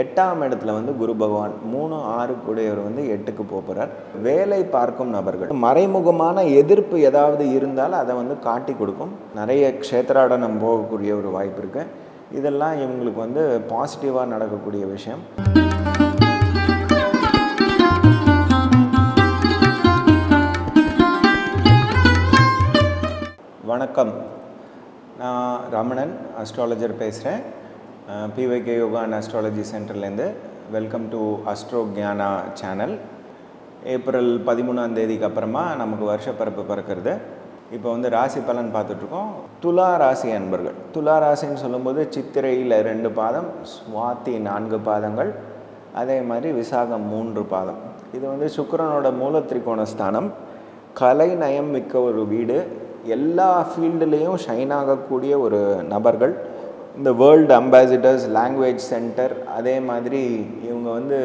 எட்டாம் இடத்துல வந்து குரு பகவான் மூணு ஆறு கூடையவர் வந்து எட்டுக்கு போகிறார் வேலை பார்க்கும் நபர்கள். மறைமுகமான எதிர்ப்பு ஏதாவது இருந்தால் அதை வந்து காட்டி கொடுக்கும். நிறைய க்ஷேத்ராடனம் போகக்கூடிய ஒரு வாய்ப்பு இருக்கு. இதெல்லாம் இவங்களுக்கு வந்து பாசிட்டிவாக நடக்கக்கூடிய விஷயம். வணக்கம். நான் ரமணன் அஸ்ட்ராலஜர் பேசுகிறேன் பிவைகே யோகா அண்ட் அஸ்ட்ராலஜி சென்டர்லேருந்து welcome to astro Gyana channel April பதிமூணாம் தேதிக்கு அப்புறமா நமக்கு வருஷப்பிறப்பு பிறக்கிறது. இப்போ வந்து ராசி பலன் பார்த்துட்ருக்கோம். துலா ராசி அன்பர்கள். துலா ராசின்னு சொல்லும்போது சித்திரையில் ரெண்டு பாதம் சுவாத்தி நான்கு பாதங்கள் அதே மாதிரி விசாகம் மூன்று பாதம். இது வந்து சுக்கரனோட மூல திரிகோண ஸ்தானம். கலை நயம் மிக்க ஒரு வீடு. எல்லா ஃபீல்டுலேயும் ஷைன் ஆகக்கூடிய ஒரு நபர்கள். இந்த வேர்ல்டு அம்பாசிடர்ஸ் லாங்குவேஜ் சென்டர் அதே மாதிரி இவங்க வந்து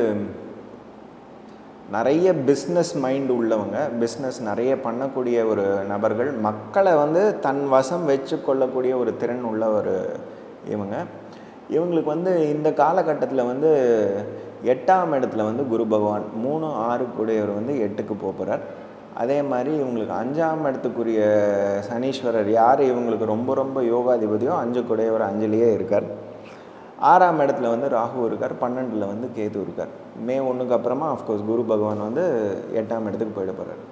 நிறைய பிஸ்னஸ் மைண்ட் உள்ளவங்க பிஸ்னஸ் நிறைய பண்ணக்கூடிய ஒரு நபர்கள் மக்களை வந்து தன் வசம் வச்சு கொள்ளக்கூடிய ஒரு திறன் உள்ள ஒரு இவங்க. இவங்களுக்கு வந்து இந்த காலகட்டத்தில் வந்து எட்டாம் இடத்துல வந்து குரு பகவான் மூணு ஆறு கூடியவர் வந்து எட்டுக்கு போகிறார் அதே மாதிரி இவங்களுக்கு அஞ்சாம் இடத்துக்குரிய சனீஸ்வரர் யார்? இவங்களுக்கு ரொம்ப ரொம்ப யோகாதிபதியோ அஞ்சு கூடையவர் அஞ்சலியே இருக்கார். ஆறாம் இடத்துல வந்து ராகு இருக்கார். பன்னெண்டில் வந்து கேது இருக்கார். மே ஒன்றுக்கு அப்புறமா அஃப்கோர்ஸ் குரு பகவான் வந்து எட்டாம் இடத்துக்கு போயிட போகிறார்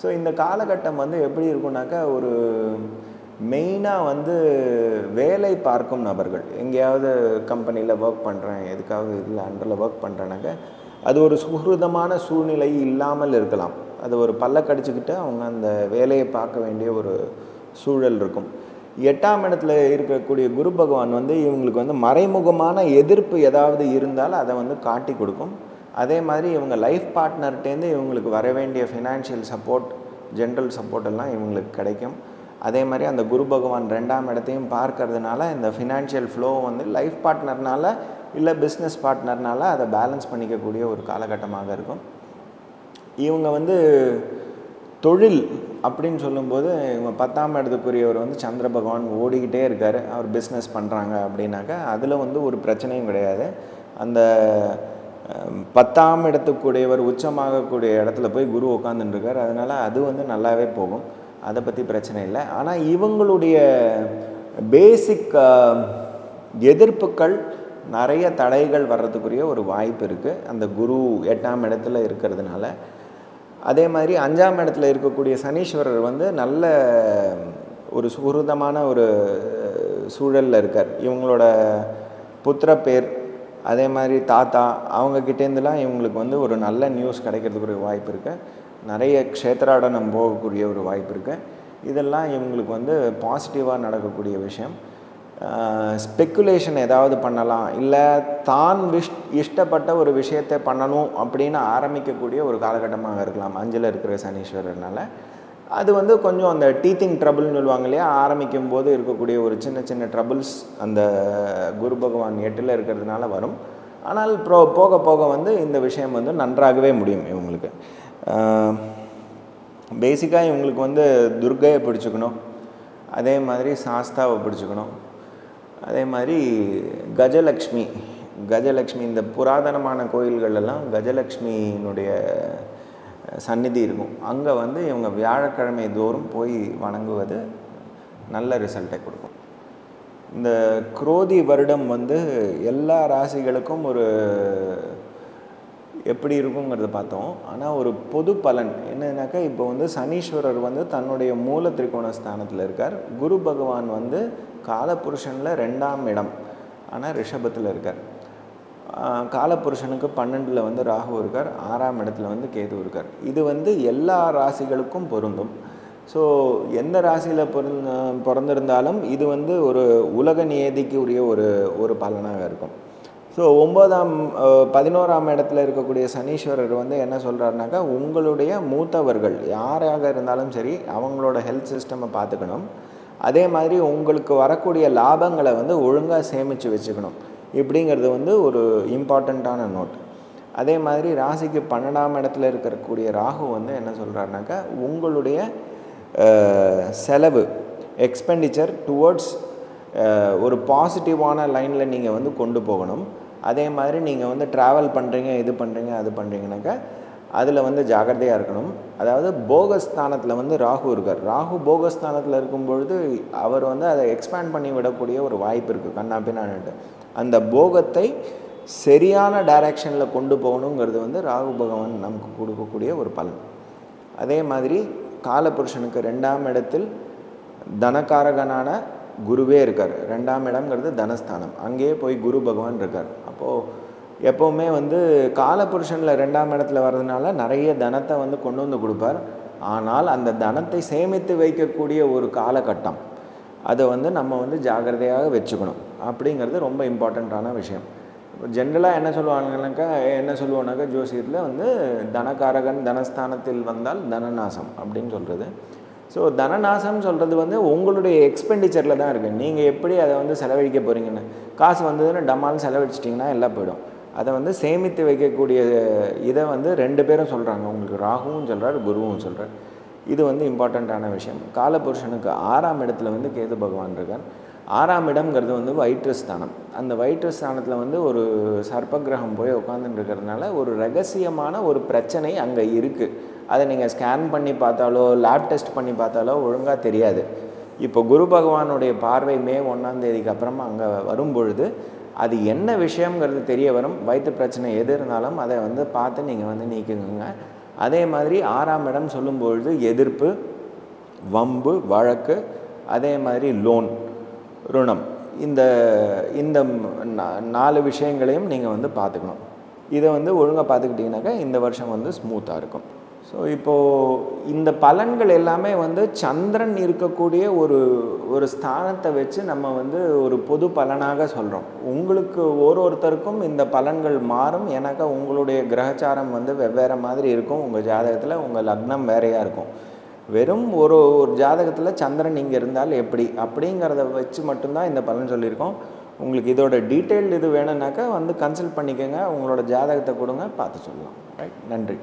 ஸோ இந்த காலகட்டம் வந்து எப்படி இருக்கும்னாக்கா ஒரு மெயினாக வந்து வேலை பார்க்கும் நபர்கள். எங்கேயாவது கம்பெனியில் ஒர்க் பண்ணுறேன் எதுக்காவது இதில் அண்டரில் ஒர்க் பண்ணுறேனாக்க அது ஒரு சுகிருதமான சூழ்நிலை இல்லாமல் இருக்கலாம். அது ஒரு பல்லக்கடிச்சுக்கிட்டு அவங்க அந்த வேலையை பார்க்க வேண்டிய ஒரு சூழல் இருக்கும். எட்டாம் இடத்துல இருக்கக்கூடிய குரு பகவான் வந்து இவங்களுக்கு வந்து மறைமுகமான எதிர்ப்பு ஏதாவது இருந்தால் அதை வந்து காட்டி கொடுக்கும். அதே மாதிரி இவங்க லைஃப் பார்ட்னர்கிட்டேருந்து இவங்களுக்கு வர வேண்டிய ஃபினான்ஷியல் சப்போர்ட் ஜென்ரல் சப்போர்ட் எல்லாம் இவங்களுக்கு கிடைக்கும். அதே மாதிரி அந்த குரு பகவான் ரெண்டாம் இடத்தையும் பார்க்கறதுனால இந்த ஃபினான்ஷியல் ஃப்ளோ வந்து லைஃப் பார்ட்னர்னால இல்லை பிஸ்னஸ் பார்ட்னர்னால அதை பேலன்ஸ் பண்ணிக்கக்கூடிய ஒரு காலகட்டமாக இருக்கும். இவங்க வந்து தொழில் அப்படின்னு சொல்லும்போது இவங்க பத்தாம் இடத்துக்குரியவர் வந்து சந்திர பகவான் ஓடிக்கிட்டே இருக்கார். அவர் பிஸ்னஸ் பண்ணுறாங்க அப்படின்னாக்கா அதில் வந்து ஒரு பிரச்சனையும் கிடையாது. அந்த பத்தாம் இடத்துக்குடையவர் உச்சமாகக்கூடிய இடத்துல போய் குரு உட்காந்துட்டுருக்கார் அதனால் அது வந்து நல்லாவே போகும். அதை பற்றி பிரச்சனை இல்லை. ஆனால் இவங்களுடைய பேசிக் எதிர்ப்புகள் நிறைய தடைகள் வர்றதுக்குரிய ஒரு வாய்ப்பு இருக்குது அந்த குரு எட்டாம் இடத்துல இருக்கிறதுனால அதே மாதிரி அஞ்சாம் இடத்துல இருக்கக்கூடிய சனீஸ்வரர் வந்து நல்ல ஒரு சுகிருதமான ஒரு சூழலில் இருக்கார். இவங்களோட புத்திர பேர் அதே மாதிரி தாத்தா அவங்கக்கிட்டேருந்துலாம் இவங்களுக்கு வந்து ஒரு நல்ல நியூஸ் கிடைக்கிறதுக்குரிய வாய்ப்பு இருக்குது நிறைய க்ஷேத்ராடனம் போகக்கூடிய ஒரு வாய்ப்பு இருக்குது இதெல்லாம் இவங்களுக்கு வந்து பாசிட்டிவாக நடக்கக்கூடிய விஷயம். ஸ்பெக்குலேஷன் ஏதாவது பண்ணலாம். இல்லை தான் விஷ் இஷ்டப்பட்ட ஒரு விஷயத்தை பண்ணணும் அப்படின்னு ஆரம்பிக்கக்கூடிய ஒரு காலகட்டமாக இருக்கலாம். அஞ்சில் இருக்கிற சனீஸ்வரர்னால. அது வந்து கொஞ்சம் அந்த டீத்திங் ட்ரபுள்னு சொல்லுவாங்க இல்லையா? ஆரம்பிக்கும் போது இருக்கக்கூடிய ஒரு சின்ன சின்ன ட்ரபுள்ஸ் அந்த குரு பகவான் எட்டில் இருக்கிறதுனால வரும். ஆனால் ப்ரோ போக போக வந்து இந்த விஷயம் வந்து நன்றாகவே முடியும் இவங்களுக்கு. பேசிக்காக இவங்களுக்கு வந்து துர்கையை பிடிச்சிக்கணும். அதே மாதிரி சாஸ்தாவை பிடிச்சிக்கணும். அதே மாதிரி கஜலக்ஷ்மி கஜலக்ஷ்மி இந்த புராதனமான கோயில்களெல்லாம் கஜலக்ஷ்மியினுடைய சந்நிதி இருக்கும். அங்கே வந்து இவங்க வியாழக்கிழமை தோறும் போய் வணங்குவது நல்ல ரிசல்ட்டை கொடுக்கும். இந்த குரோதி வருடம் வந்து எல்லா ராசிகளுக்கும் ஒரு எப்படி இருக்குங்கிறத பார்த்தோம். ஆனால் ஒரு பொது பலன் என்னன்னாக்கா இப்போ வந்து சனீஸ்வரர் வந்து தன்னுடைய மூல திரிகோண ஸ்தானத்தில் இருக்கார். குரு பகவான் வந்து காலபுருஷனில் ரெண்டாம் இடம். ஆனால் ரிஷபத்தில் இருக்கார். காலபுருஷனுக்கு பன்னெண்டில் வந்து ராகு இருக்கார். ஆறாம் இடத்துல வந்து கேது இருக்கார். இது வந்து எல்லா ராசிகளுக்கும் பொருந்தும். ஸோ எந்த ராசியில் பிறந்த பிறந்திருந்தாலும் இது வந்து ஒரு உலக நியதிக்கு உரிய ஒரு ஒரு பலனாக இருக்கும். ஸோ ஒம்போதாம் பதினோராம் இடத்துல இருக்கக்கூடிய சனீஸ்வரர் வந்து என்ன சொல்கிறாருனாக்கா உங்களுடைய மூத்தவர்கள் யாராக இருந்தாலும் சரி அவங்களோட ஹெல்த் சிஸ்டமை பார்த்துக்கணும். அதே மாதிரி உங்களுக்கு வரக்கூடிய லாபங்களை வந்து ஒழுங்காக சேமித்து வச்சுக்கணும். இப்படிங்கிறது வந்து ஒரு இம்பார்ட்டண்ட்டான நோட் அதே மாதிரி ராசிக்கு பன்னெண்டாம் இடத்துல இருக்கக்கூடிய ராகு வந்து என்ன சொல்கிறாருனாக்கா உங்களுடைய செலவு எக்ஸ்பெண்டிச்சர் டுவர்ட்ஸ் ஒரு பாசிட்டிவான லைனில் நீங்கள் வந்து கொண்டு போகணும். அதே மாதிரி நீங்கள் வந்து ட்ராவல் பண்ணுறீங்க இது பண்ணுறீங்க அது பண்ணுறீங்கனாக்கா அதில் வந்து ஜாகிரதையாக இருக்கணும். அதாவது போகஸ்தானத்தில் வந்து ராகு இருக்கார். ராகு போகஸ்தானத்தில் இருக்கும் பொழுது அவர் வந்து அதை எக்ஸ்பேண்ட் பண்ணி விடக்கூடிய ஒரு வாய்ப்பு இருக்குது கண்ணா பின்னான்ட்டு அந்த போகத்தை சரியான டைரக்ஷனில் கொண்டு போகணுங்கிறது வந்து ராகு பகவான் நமக்கு கொடுக்கக்கூடிய ஒரு பலன். அதே மாதிரி காலபுருஷனுக்கு ரெண்டாம் இடத்தில் தனக்காரகனான குருவே இருக்கார். ரெண்டாம் இடம்ங்கிறது தனஸ்தானம். அங்கேயே போய் குரு பகவான் இருக்கார். அப்போது எப்போவுமே வந்து காலபுருஷனில் ரெண்டாம் இடத்துல வர்றதுனால நிறைய தனத்தை வந்து கொண்டு வந்து கொடுப்பார். ஆனால் அந்த தனத்தை சேமித்து வைக்கக்கூடிய ஒரு காலகட்டம் அதை வந்து நம்ம வந்து ஜாகிரதையாக வச்சுக்கணும். அப்படிங்கிறது ரொம்ப இம்பார்ட்டண்ட்டான விஷயம். ஜென்ரலாக என்ன சொல்லுவாங்கனாக்கா என்ன சொல்லுவோம்னாக்கா ஜோசியத்தில் வந்து தனகாரகன் தனஸ்தானத்தில் வந்தால் தனநாசம் அப்படின்னு சொல்கிறது ஸோ தனநாசம் சொல்கிறது வந்து உங்களுடைய எக்ஸ்பெண்டிச்சரில் தான் இருக்குது நீங்கள் எப்படி அதை வந்து செலவழிக்க போகிறீங்கன்னு காசு வந்ததுன்னு டம்மாலும் செலவழிச்சிட்டிங்கன்னா எல்லாம் போயிடும். அதை வந்து சேமித்து வைக்கக்கூடிய இதை வந்து ரெண்டு பேரும் சொல்கிறாங்க உங்களுக்கு ராகுவும் சொல்கிறார் குருவும் சொல்கிறார் இது வந்து இம்பார்ட்டண்ட்டான விஷயம். காலபுருஷனுக்கு ஆறாம் இடத்துல வந்து கேது பகவான் இருக்கார். ஆறாம் இடம்ங்கிறது வந்து வயிற்று ஸ்தானம். அந்த வயிற்று ஸ்தானத்தில் வந்து ஒரு சர்ப்பகிரகம் போய் உட்காந்துட்டு இருக்கிறதுனால ஒரு ரகசியமான ஒரு பிரச்சனை அங்கே இருக்குது அதை நீங்கள் ஸ்கேன் பண்ணி பார்த்தாலோ லேப் டெஸ்ட் பண்ணி பார்த்தாலோ ஒழுங்காக தெரியாது. இப்போ குரு பகவானுடைய பார்வை மே ஒன்றாம் தேதிக்கு அப்புறமா அங்கே வரும் பொழுது அது என்ன விஷயங்கிறது தெரிய வரும். வயிற்று பிரச்சனை எது இருந்தாலும் அதை வந்து பார்த்து நீங்கள் வந்து நீக்குங்க அதே மாதிரி ஆறாம் இடம் சொல்லும்பொழுது எதிர்ப்பு வம்பு வழக்கு அதே மாதிரி லோன் ருணம். இந்த இந்த நாலு விஷயங்களையும் நீங்கள் வந்து பார்த்துக்கணும். இதை வந்து ஒழுங்காக பார்த்துக்கிட்டிங்கனாக்கா இந்த வருஷம் வந்து ஸ்மூத்தாக இருக்கும். ஸோ இப்போது இந்த பலன்கள் எல்லாமே வந்து சந்திரன் இருக்கக்கூடிய ஒரு ஒரு ஸ்தானத்தை வச்சு நம்ம வந்து ஒரு பொது பலனாக சொல்கிறோம் உங்களுக்கு ஒரு ஒருத்தருக்கும் இந்த பலன்கள் மாறும். ஏன்னாக்கா உங்களுடைய கிரகச்சாரம் வந்து வெவ்வேறு மாதிரி இருக்கும். உங்கள் ஜாதகத்தில் உங்கள் லக்னம் வேறையாக இருக்கும். வெறும் ஒரு ஒரு ஜாதகத்தில் சந்திரன் இங்கே இருந்தால் எப்படி? அப்படிங்கிறத வச்சு மட்டும்தான் இந்த பலன் சொல்லியிருக்கோம். உங்களுக்கு இதோட டீட்டெயில் இது வேணும்னாக்கா வந்து கன்சல்ட் பண்ணிக்கோங்க. உங்களோட ஜாதகத்தை கொடுங்க. பார்த்து சொல்லலாம். ரைட் நன்றி.